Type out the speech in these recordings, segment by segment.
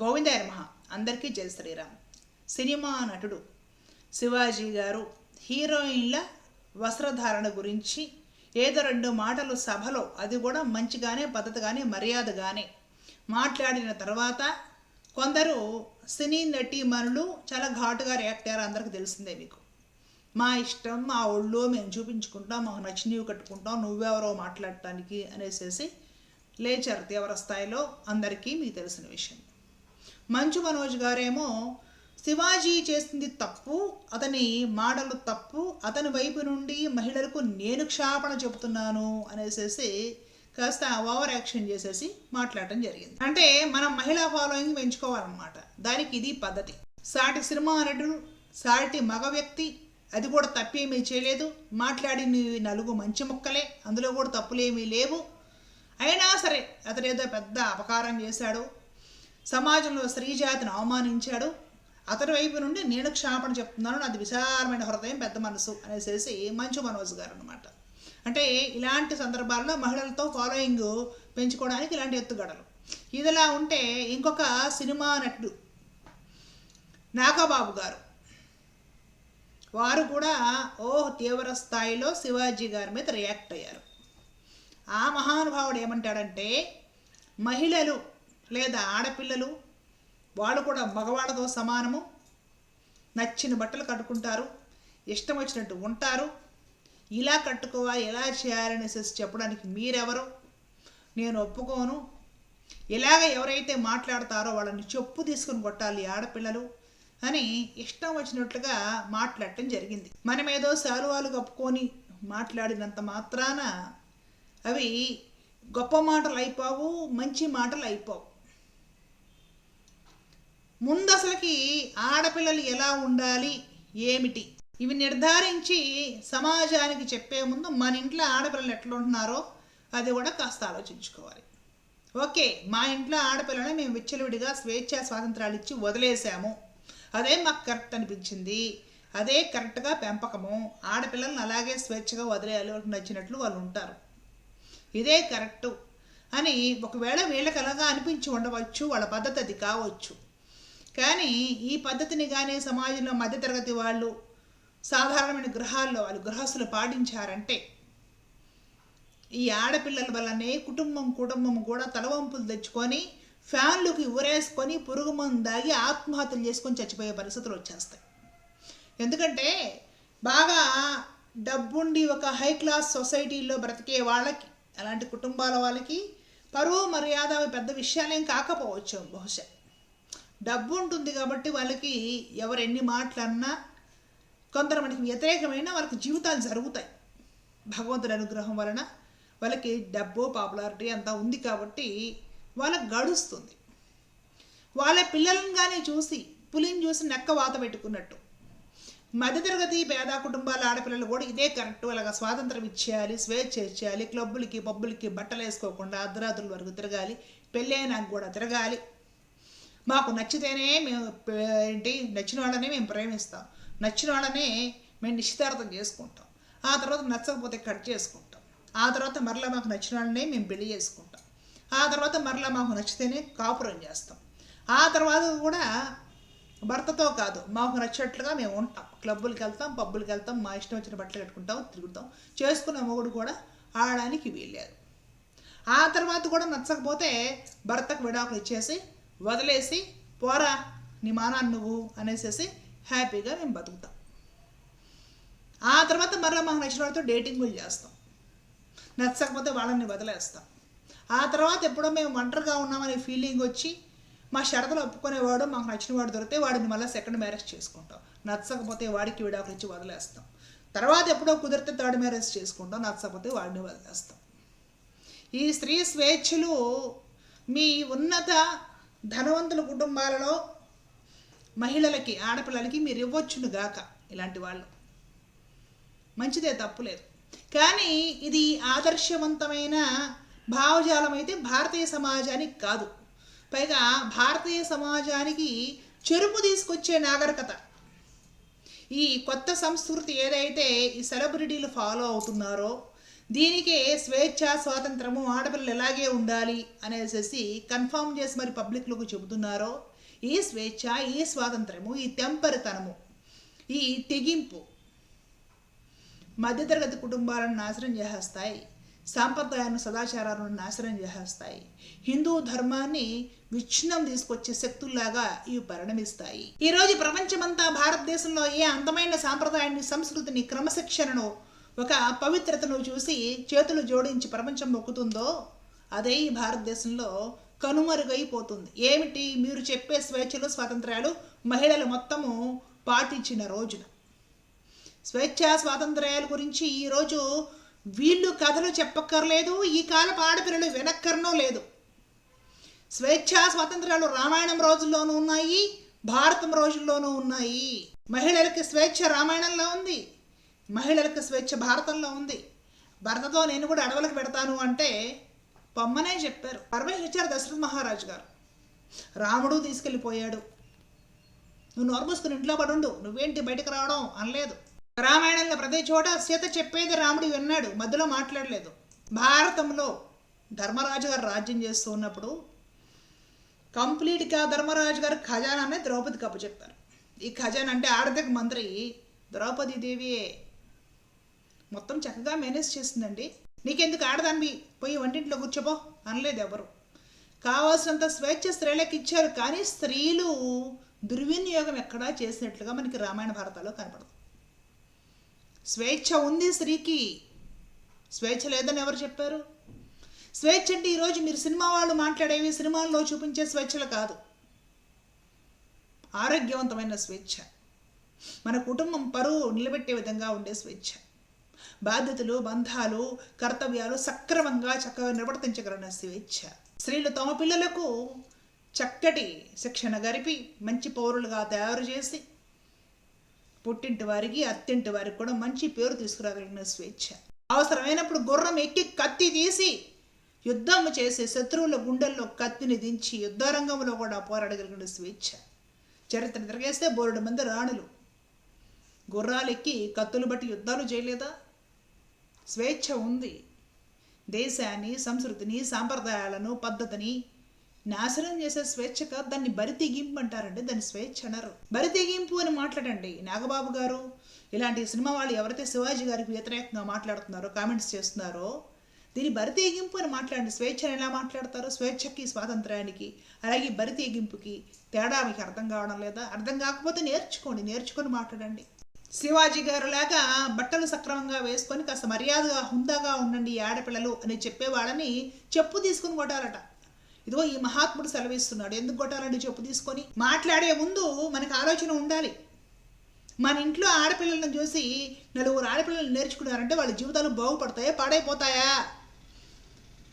గోవిందాయ మహా అందరికీ జై శ్రీరామ్. సినిమా నటుడు శివాజీ గారు హీరోయిన్ల వస్త్రధారణ గురించి ఏదో రెండు మాటలు సభలో అది కూడా మంచిగానే పద్ధతిగానే మర్యాదగానే మాట్లాడిన తర్వాత కొందరు సినీ నటీమణులు చాలా ఘాటుగా రియాక్ట్ అయ్యారు అందరికీ తెలిసిందే మీకు. మా ఇష్టం మా ఒళ్ళు మేము చూపించుకుంటాం మాకు నచ్చినవి కట్టుకుంటాం నువ్వెవరో మాట్లాడటానికి అనేసేసి లేచారు తీవ్ర స్థాయిలో అందరికీ మీకు తెలిసిన విషయం. మంచు మనోజ్ గారేమో శివాజీ చేసింది తప్పు అతని మాటలు తప్పు అతని వైపు నుండి మహిళలకు నేను క్షాపణ చెబుతున్నాను అనేసేసి కాస్త ఓవర్ యాక్షన్ చేసేసి మాట్లాడటం జరిగింది. అంటే మనం మహిళా ఫాలోయింగ్ పెంచుకోవాలన్నమాట. దానికి ఇది పద్ధతి. సాటి సినిమా నటుడు సాటి మగ వ్యక్తి అది కూడా తప్పేమీ చేయలేదు. మాట్లాడినవి నలుగు మంచి ముక్కలే అందులో కూడా తప్పులేమీ లేవు. అయినా సరే అతను ఏదో పెద్ద అపకారం చేశాడు. సమాజంలో స్త్రీజాతిని అవమానించాడు. అతని వైపు నుండి నేను క్షాపణ చెప్తున్నాను. నాది విశాలమైన హృదయం పెద్ద మనసు అనేసి మంచు మనోజ్ గారు అనమాట అంటే ఇలాంటి సందర్భాల్లో మహిళలతో ఫాలోయింగ్ పెంచుకోవడానికి ఇలాంటి ఎత్తుగడలు. ఇదిలా ఉంటే ఇంకొక సినిమా నటుడు నాగబాబు గారు. వారు కూడా ఓ తీవ్ర స్థాయిలో శివాజీ గారి మీద రియాక్ట్ అయ్యారు. ఆ మహానుభావుడు ఏమంటాడంటే మహిళలు లేదా ఆడపిల్లలు వాళ్ళు కూడా మగవాళ్ళతో సమానము. నచ్చిన బట్టలు కట్టుకుంటారు. ఇష్టం వచ్చినట్టు ఉంటారు. ఇలా కట్టుకోవాలి ఎలా చేయాలనేసి చెప్పడానికి మీరెవరు? నేను ఒప్పుకోను. ఇలాగ ఎవరైతే మాట్లాడతారో వాళ్ళని చెప్పు తీసుకుని కొట్టాలి ఆడపిల్లలు అని ఇష్టం వచ్చినట్లుగా మాట్లాడటం జరిగింది. మనం ఏదో శాలువాలు కప్పుకొని మాట్లాడినంత మాత్రాన అవి గొప్ప మాటలు అయిపోవు మంచి మాటలు అయిపోవు. ముందు అసలుకి ఆడపిల్లలు ఎలా ఉండాలి ఏమిటి? ఇవి నిర్ధారించి సమాజానికి చెప్పే ముందు మన ఇంట్లో ఆడపిల్లలు ఎట్లా ఉంటున్నారో అది కూడా కాస్త ఆలోచించుకోవాలి. ఓకే మా ఇంట్లో ఆడపిల్లని మేము విచ్చలవిడిగా స్వేచ్ఛ స్వాతంత్రాలు ఇచ్చి వదిలేసాము అదే మాకు కరెక్ట్ అనిపించింది. అదే కరెక్ట్గా పెంపకము. ఆడపిల్లలను అలాగే స్వేచ్ఛగా వదిలేయాలి వాళ్ళకి నచ్చినట్లు వాళ్ళు ఉంటారు. ఇదే కరెక్టు. అని ఒకవేళ వీళ్ళకి అలాగా అనిపించి ఉండవచ్చు వాళ్ళ పద్ధతి అది కావచ్చు. కానీ ఈ పద్ధతిని కానీ సమాజంలో మధ్యతరగతి వాళ్ళు సాధారణమైన గృహాల్లో వాళ్ళు గృహస్థులు పాటించారంటే ఈ ఆడపిల్లల వల్లనే కుటుంబం కుటుంబం కూడా తలవంపులు తెచ్చుకొని ఫ్యాన్లుకి ఊరేసుకొని పురుగు మందు దాగి ఆత్మహత్యలు చేసుకొని చచ్చిపోయే పరిస్థితులు వచ్చేస్తాయి. ఎందుకంటే బాగా డబ్బుండి ఒక హై క్లాస్ సొసైటీలో బ్రతికే వాళ్ళకి అలాంటి కుటుంబాల వాళ్ళకి పరువు మర్యాద పెద్ద విషయాలేం కాకపోవచ్చు బహుశా. డబ్బు ఉంటుంది కాబట్టి వాళ్ళకి ఎవరు ఎన్ని మాటలన్నా కొందరు మనకి వ్యతిరేకమైన వాళ్ళకి జీవితాలు జరుగుతాయి. భగవంతుడి అనుగ్రహం వలన వాళ్ళకి డబ్బు పాపులారిటీ అంతా ఉంది కాబట్టి వాళ్ళకి గడుస్తుంది. వాళ్ళ పిల్లలను కానీ చూసి పులిని చూసి నెక్క వాత పెట్టుకున్నట్టు. మధ్యతరగతి పేద కుటుంబాల ఆడపిల్లలు కూడా ఇదే కరెక్ట్ అలాగా స్వాతంత్రం ఇచ్చేయాలి స్వేచ్ఛ ఇచ్చేయాలి క్లబ్బులకి పబ్బులకి బట్టలు వేసుకోకుండా అర్ధరాత్రుల వరకు తిరగాలి పెళ్ళైనా కూడా తిరగాలి. మాకు నచ్చితేనే మేము ఏంటి నచ్చిన వాళ్ళనే మేము ప్రేమిస్తాం. నచ్చిన వాళ్ళనే మేము నిశ్చితార్థం చేసుకుంటాం. ఆ తర్వాత నచ్చకపోతే కట్ చేసుకుంటాం. ఆ తర్వాత మరలా మాకు నచ్చిన వాళ్ళనే మేము పెళ్ళి చేసుకుంటాం. ఆ తర్వాత మరలా మాకు నచ్చితేనే కాపురం చేస్తాం. ఆ తర్వాత కూడా భర్తతో కాదు మాకు నచ్చినట్లుగా మేము ఉంటాం. క్లబ్బులకి వెళ్తాం పబ్బులకి వెళ్తాం మా ఇష్టం వచ్చిన బట్టలు కట్టుకుంటాం తిరుగుతాం. చేసుకున్న మొగుడు కూడా ఆడడానికి వీల్లేదు. ఆ తర్వాత కూడా నచ్చకపోతే భర్తకు విడాకులు ఇచ్చేసి వదిలేసి పోరా నీ మానాన్ని నువ్వు అనేసేసి హ్యాపీగా మేము బతుకుతాం. ఆ తర్వాత మరలా మాకు నచ్చిన వాళ్ళతో డేటింగ్లు చేస్తాం. నచ్చకపోతే వాళ్ళని వదిలేస్తాం. ఆ తర్వాత ఎప్పుడో మేము ఒంటరిగా ఉన్నామనే ఫీలింగ్ వచ్చి మా షరతులు ఒప్పుకునేవాడు మాకు నచ్చిన వాడు దొరికితే వాడిని మళ్ళీ సెకండ్ మ్యారేజ్ చేసుకుంటాం. నచ్చకపోతే వాడికి విడాకులు ఇచ్చి వదిలేస్తాం. తర్వాత ఎప్పుడో కుదిరితే థర్డ్ మ్యారేజ్ చేసుకుంటాం. నచ్చకపోతే వాడిని వదిలేస్తాం. ఈ స్త్రీ స్వేచ్ఛలు మీ ఉన్నత ధనవంతుల కుటుంబాలలో మహిళలకి ఆడపిల్లలకి మీరు ఇవ్వచ్చును గాక ఇలాంటి వాళ్ళు. మంచిదే తప్పులేదు కానీ ఇది ఆదర్శవంతమైన భావజాలం అయితే భారతీయ సమాజానికి కాదు. పైగా భారతీయ సమాజానికి చెరుపు తీసుకొచ్చే నాగరికత. ఈ కొత్త సంస్కృతి ఏదైతే ఈ సెలబ్రిటీలు ఫాలో అవుతున్నారో దీనికే స్వేచ్ఛ స్వాతంత్రము ఆడపిల్లలు ఎలాగే ఉండాలి అనేసి కన్ఫామ్ చేసి మరి పబ్లిక్లోకి చెబుతున్నారో ఈ స్వేచ్ఛ ఈ స్వాతంత్రము ఈ తెంపరితనము ఈ తెగింపు మధ్యతరగతి కుటుంబాలను నాశనం చేసేస్తాయి సాంప్రదాయాలను సదాచారాలను నాశనం చేసేస్తాయి హిందూ ధర్మాన్ని విచ్ఛిన్నం తీసుకొచ్చే శక్తుల్లాగా ఇవి పరిణమిస్తాయి. ఈరోజు ప్రపంచమంతా భారతదేశంలో ఏ అందమైన సాంప్రదాయాన్ని సంస్కృతిని క్రమశిక్షణను ఒక పవిత్రతను చూసి చేతులు జోడించి ప్రపంచం మొక్కుతుందో అదే ఈ భారతదేశంలో కనుమరుగైపోతుంది. ఏమిటి? మీరు చెప్పే స్వేచ్ఛలు స్వాతంత్రాలు మహిళలు మొత్తము పాటించిన రోజున. స్వేచ్ఛ స్వాతంత్రాల గురించి ఈరోజు వీళ్ళు కథలు చెప్పక్కర్లేదు ఈ కాలపు ఆడపిల్లలు వెనక్కర్నో లేదు. స్వేచ్ఛ స్వాతంత్ర్యాలు రామాయణం రోజుల్లోనూ ఉన్నాయి భారతం రోజుల్లోనూ ఉన్నాయి. మహిళలకి స్వేచ్ఛ రామాయణంలో ఉంది. మహిళలకు స్వేచ్ఛ భారతంలో ఉంది. భరతతో నేను కూడా అడవులకు పెడతాను అంటే పొమ్మనే చెప్పారు. పరమేశ్వర దశరథ మహారాజు గారు. రాముడు తీసుకెళ్ళిపోయాడు. నువ్వు నోర్మూసుకుని ఇంట్లో పడుండు నువ్వేంటి బయటకు రావడం అనలేదు. రామాయణంలో ప్రతి చోట సీత చెప్పేది రాముడు విన్నాడు. మధ్యలో మాట్లాడలేదు. భారతంలో ధర్మరాజు గారు రాజ్యం చేస్తూ ఉన్నప్పుడు కంప్లీట్గా ధర్మరాజు గారు ఖజానానే ద్రౌపదికి అప్పచెప్పారు ఈ ఖజానా అంటే ఆర్థిక మంత్రి ద్రౌపది దేవియే మొత్తం చక్కగా మేనేజ్ చేసిందండి నీకెందుకు ఆడదాన్ని పోయి వంటింట్లో కూర్చోబో అనలేదు ఎవరు. కావాల్సినంత స్వేచ్ఛ స్త్రీలకు ఇచ్చారు కానీ స్త్రీలు దుర్వినియోగం ఎక్కడా చేసినట్లుగా మనకి రామాయణ భారతాల్లో కనపడదు. స్వేచ్ఛ ఉంది స్త్రీకి. స్వేచ్ఛ లేదని ఎవరు చెప్పారు? స్వేచ్ఛ అంటే ఈరోజు మీరు సినిమా వాళ్ళు మాట్లాడేవి సినిమాల్లో చూపించే స్వేచ్ఛలు కాదు. ఆరోగ్యవంతమైన స్వేచ్ఛ. మన కుటుంబం పరువు నిలబెట్టే విధంగా ఉండే స్వేచ్ఛ. బాధ్యతలు బంధాలు కర్తవ్యాలు సక్రమంగా చక్కగా నిర్వర్తించగలిగిన స్వేచ్ఛ. స్త్రీలు తమ పిల్లలకు చక్కటి శిక్షణ గరిపి మంచి పౌరులుగా తయారు చేసి పుట్టింటి వారికి అత్తింటి వారికి కూడా మంచి పేరు తీసుకురాగలిగిన స్వేచ్ఛ. అవసరమైనప్పుడు గుర్రం ఎక్కి కత్తి తీసి యుద్ధం చేసి శత్రువుల గుండెల్లో కత్తిని దించి యుద్ధరంగంలో కూడా పోరాడగలిగిన స్వేచ్ఛ. చరిత్ర తిరగేస్తే బోరుడు మంది రాణులు. గుర్రాలు ఎక్కి కత్తులు బట్టి యుద్ధాలు చేయలేదా? స్వేచ్ఛ ఉంది. దేశాన్ని సంస్కృతిని సాంప్రదాయాలను పద్ధతిని నాశనం చేసే స్వేచ్ఛగా దాన్ని దాన్ని బరితెగింపు అంటారండి. దాన్ని స్వేచ్ఛ అనరు. బరితెగింపు అని మాట్లాడండి. నాగబాబు గారు ఇలాంటి సినిమా వాళ్ళు ఎవరైతే శివాజీ గారికి వ్యతిరేకంగా మాట్లాడుతున్నారో కామెంట్స్ చేస్తున్నారో దీని బరితెగింపు అని మాట్లాడండి. స్వేచ్ఛను ఎలా మాట్లాడతారో? స్వేచ్ఛకి స్వాతంత్రానికి అలాగే బరితెగింపుకి తేడా మీకు అర్థం కావడం లేదా? అర్థం కాకపోతే నేర్చుకోండి. నేర్చుకొని మాట్లాడండి. శివాజీ గారు లాగా బట్టలు సక్రమంగా వేసుకొని కాస్త మర్యాదగా హుందాగా ఉండండి ఈ ఆడపిల్లలు అని చెప్పేవాళ్ళని చెప్పు తీసుకుని కొట్టాలట. ఇదిగో ఈ మహాత్ముడు సెలవిస్తున్నాడు. ఎందుకు కొట్టాలండి చెప్పు తీసుకొని? మాట్లాడే ముందు మనకు ఆలోచన ఉండాలి. మన ఇంట్లో ఆడపిల్లలను చూసి నలుగురు ఆడపిల్లలు నేర్చుకున్నారంటే వాళ్ళ జీవితాలు బాగుపడతాయా పాడైపోతాయా?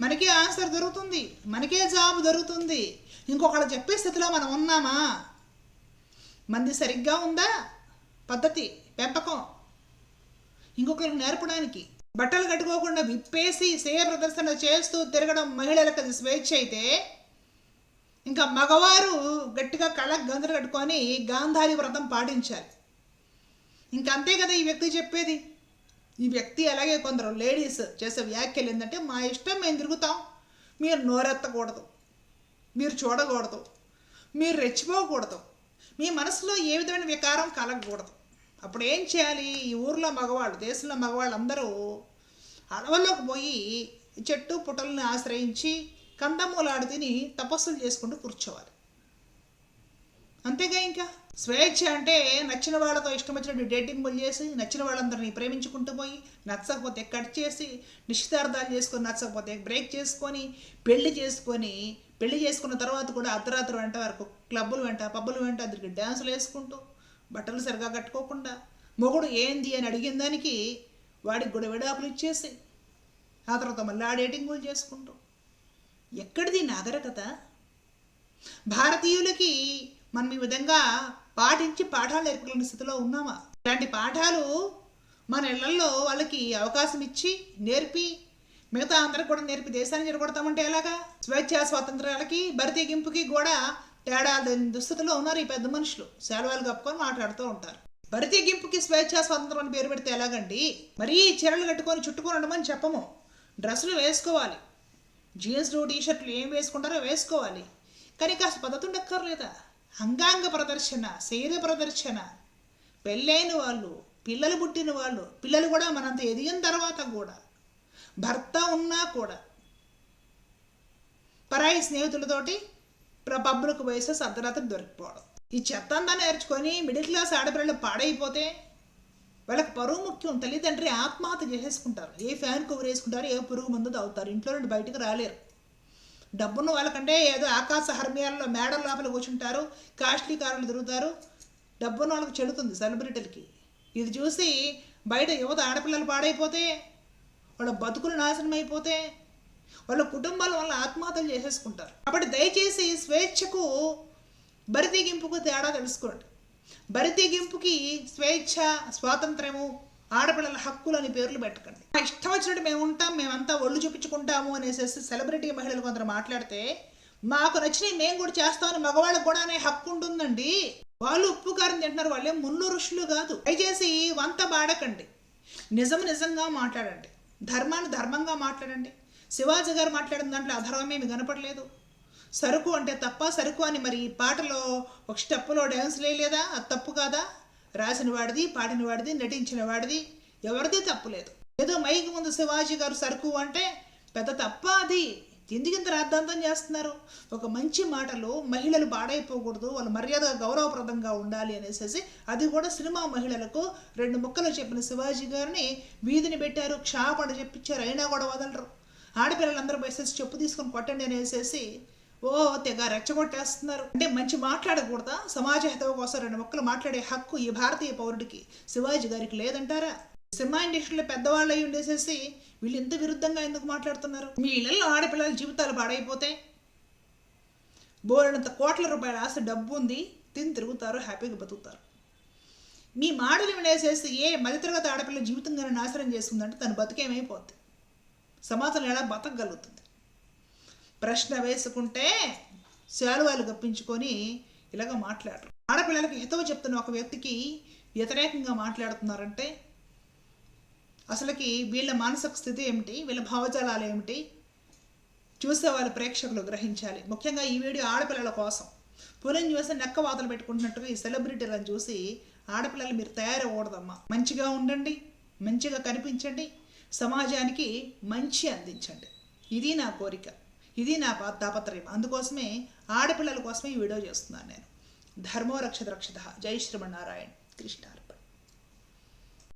మనకే ఆన్సర్ దొరుకుతుంది. మనకే జాబ్ దొరుకుతుంది. ఇంకొకళ్ళు చెప్పే స్థితిలో మనం ఉన్నామా? మంది సరిగ్గా ఉందా? పద్ధతి పెంపకం. ఇంకొకరికి నేర్పడానికి బట్టలు కట్టుకోకుండా విప్పేసి సేయ ప్రదర్శన చేస్తూ తిరగడం మహిళలకు అది స్వేచ్ఛ అయితే ఇంకా మగవారు గట్టిగా కళ్ళకు గంతులు కట్టుకొని గాంధారి వ్రతం పాటించాలి. ఇంకంతే అంతే కదా ఈ వ్యక్తి చెప్పేది. ఈ వ్యక్తి అలాగే కొందరు లేడీస్ చేసే వ్యాఖ్యలు ఏంటంటే మా ఇష్టం మేము తిరుగుతాం. మీరు నోరెత్తకూడదు. మీరు చూడకూడదు. మీరు రెచ్చిపోకూడదు. మీ మనసులో ఏ విధమైన వికారం కలగకూడదు. అప్పుడు ఏం చేయాలి? ఈ ఊర్లో మగవాళ్ళు దేశంలో మగవాళ్ళు అందరూ అడవుల్లోకి పోయి చెట్టు పుట్టలను ఆశ్రయించి కందమూలాడు తిని తపస్సులు చేసుకుంటూ కూర్చోవాలి. అంతేగా ఇంకా? స్వేచ్ఛ అంటే నచ్చిన వాళ్ళతో ఇష్టం వచ్చినట్టు డేటింగ్లు చేసి నచ్చిన వాళ్ళందరినీ ప్రేమించుకుంటూ పోయి నచ్చకపోతే కట్ చేసి నిశ్చితార్థాలు చేసుకొని నచ్చకపోతే బ్రేక్ చేసుకొని పెళ్ళి చేసుకొని పెళ్ళి చేసుకున్న తర్వాత కూడా అర్ధరాత్రి వెంట వరకు క్లబ్బులు వెంట పబ్బులు వెంట అందరికి డ్యాన్సులు వేసుకుంటూ బట్టలు సరిగా కట్టుకోకుండా మొగుడు ఏంది అని అడిగిన దానికి వాడికి కూడా విడాకులు ఇచ్చేసి ఆ తర్వాత మళ్ళీ ఆ డేటింగులు చేసుకుంటూ. ఎక్కడిది నాగరికత భారతీయులకి మనం ఈ విధంగా పాటించి పాఠాలు నేర్పుకునే స్థితిలో ఉన్నామా? ఇలాంటి పాఠాలు మన ఇళ్ళలో వాళ్ళకి అవకాశం ఇచ్చి నేర్పి మిగతా అందరికి కూడా నేర్పి దేశాన్ని చెడగొడతామంటే ఎలాగా? స్వేచ్ఛ స్వాతంత్రాలకి బరితెగింపుకి కూడా తేడా లేని దుస్థితిలో ఉన్నారు ఈ పెద్ద మనుషులు. సెలవులు కప్పుకొని మాట్లాడుతూ ఉంటారు. బడి తెగింపుకి స్వేచ్ఛా స్వాతంత్రం అని పేరు పెడితే ఎలాగండి? మరీ చీరలు కట్టుకొని చుట్టుకొని ఉండమని చెప్పము. డ్రెస్సులు వేసుకోవాలి. జీన్స్లు టీ షర్ట్లు ఏం వేసుకుంటారో వేసుకోవాలి. కానీ కాస్త పద్ధతి ఉండక్కర్లేదా అంగాంగ ప్రదర్శన శరీర ప్రదర్శన. పెళ్ళైన వాళ్ళు పిల్లలు పుట్టిన వాళ్ళు పిల్లలు కూడా మనంత ఎదిగిన తర్వాత కూడా భర్త ఉన్నా కూడా పరాయి స్నేహితులతోటి పబ్బులకు పోయేసేసి అర్ధరాత్రి దొరికిపోవడం. ఈ చెత్త అంతా నేర్చుకొని మిడిల్ క్లాస్ ఆడపిల్లలు పాడైపోతే వాళ్ళకి పరువు ముఖ్యం. తల్లిదండ్రి ఆత్మహత్య చేసేసుకుంటారు. ఏ ఫ్యాన్ కవర్ వేసుకుంటారు ఏ పురుగు మందు తాగుతారు. ఇంట్లో నుండి బయటకు రాలేరు. డబ్బున్న వాళ్ళకంటే ఏదో ఆకాశ హర్మియాల్లో మేడల లోపల కూర్చుంటారు కాస్ట్లీ కారులు తిరుగుతారు. డబ్బున్న వాళ్ళకి చెడుతుంది సెలబ్రిటీలకి. ఇది చూసి బయట యువత ఆడపిల్లలు పాడైపోతే వాళ్ళ బతుకులు నాశనం అయిపోతే వాళ్ళ కుటుంబాల వల్ల ఆత్మహత్యలు చేసేసుకుంటారు. కాబట్టి దయచేసి స్వేచ్ఛకు బరితెగింపుకు తేడా తెలుసుకోండి. బరితెగింపుకి స్వేచ్ఛ స్వాతంత్రము ఆడపిల్లల హక్కులు అని పేర్లు పెట్టకండి. మా ఇష్టం వచ్చినట్టు మేము ఉంటాం మేమంతా ఒళ్ళు చూపించుకుంటాము అనేసి సెలబ్రిటీ మహిళలు కొందరు మాట్లాడితే మాకు నచ్చినవి మేము కూడా చేస్తామని మగవాళ్ళకు కూడా అనే హక్కు ఉంటుందండి. వాళ్ళు ఉప్పు కారం తింటున్నారు వాళ్ళే ముళ్ళు ఋషులు కాదు. దయచేసి వంత బాడకండి. నిజం నిజంగా మాట్లాడండి. ధర్మాన్ని ధర్మంగా మాట్లాడండి. శివాజీ గారు మాట్లాడిన దాంట్లో అధర్వమేమి కనపడలేదు. సరుకు అంటే తప్ప సరుకు అని మరి ఈ పాటలో ఒక స్టెప్పులో డ్యాన్స్ లేదా అది తప్పు కాదా? రాసిన వాడిది పాడిన వాడిది నటించిన వాడిది ఎవరిది తప్పు లేదు. ఏదో మైకి ముందు శివాజీ గారు సరుకు అంటే పెద్ద తప్ప అది. ఎందుకింత రాద్ధాంతం చేస్తున్నారు? ఒక మంచి మాటలు మహిళలు పాడైపోకూడదు వాళ్ళు మర్యాదగా గౌరవప్రదంగా ఉండాలి అనేసి అది కూడా సినిమా మహిళలకు రెండు ముక్కలు చెప్పిన శివాజీ గారిని వీధిని పెట్టారు క్షాపణ చెప్పించారు అయినా కూడా వదలరు. ఆడపిల్లలందరూ వేసేసి చెప్పు తీసుకొని కొట్టండి అనేసి ఓ తెగ రెచ్చగొట్టేస్తున్నారు. అంటే మంచి మాట్లాడకూడదా? సమాజ హితవు కోసం రెండు మొక్కలు మాట్లాడే హక్కు ఈ భారతీయ పౌరుడికి. శివాజీ గారికి లేదంటారా? సినిమా ఇండస్ట్రీలో పెద్దవాళ్ళు అయి ఉండేసేసి వీళ్ళు ఇంత విరుద్ధంగా ఎందుకు మాట్లాడుతున్నారు? మీ ఇళ్ళల్లో ఆడపిల్లల జీవితాలు పాడైపోతే? బోరినంత కోట్ల రూపాయల ఆశ డబ్బు ఉంది తిని తిరుగుతారు హ్యాపీగా బతుకుతారు. మీ మాటలు వినేసేసి ఏ మధ్యతరగతి ఆడపిల్ల జీవితంగానే నాశనం చేస్తుందంటే తను బతుకేమైపోద్ది. సమాజం ఎలా బతకగలుగుతుంది? ప్రశ్న వేసుకుంటే శాలువాలు గప్పించుకొని ఇలాగ మాట్లాడరు. ఆడపిల్లలకి హితవు చెప్తున్న ఒక వ్యక్తికి వ్యతిరేకంగా మాట్లాడుతున్నారంటే అసలుకి వీళ్ళ మానసిక స్థితి ఏమిటి? వీళ్ళ భావజాలాలు ఏమిటి? చూసే వాళ్ళ ప్రేక్షకులు గ్రహించాలి. ముఖ్యంగా ఈ వీడియో ఆడపిల్లల కోసం. పులిని చూసి నెక్క వాతలు పెట్టుకుంటున్నట్టుగా ఈ సెలబ్రిటీలను చూసి ఆడపిల్లలు మీరు తయారవ్వకూడదమ్మా. మంచిగా ఉండండి. మంచిగా కనిపించండి. సమాజానికి మంచి అందించండి. ఇది నా కోరిక. ఇది నా పా- తాపత్రయం అందుకోసమే ఆడపిల్లల కోసమే ఈ వీడియో చేస్తున్నాను నేను. ధర్మో రక్షత రక్షత. జై శ్రీమన్నారాయణ. కృష్ణ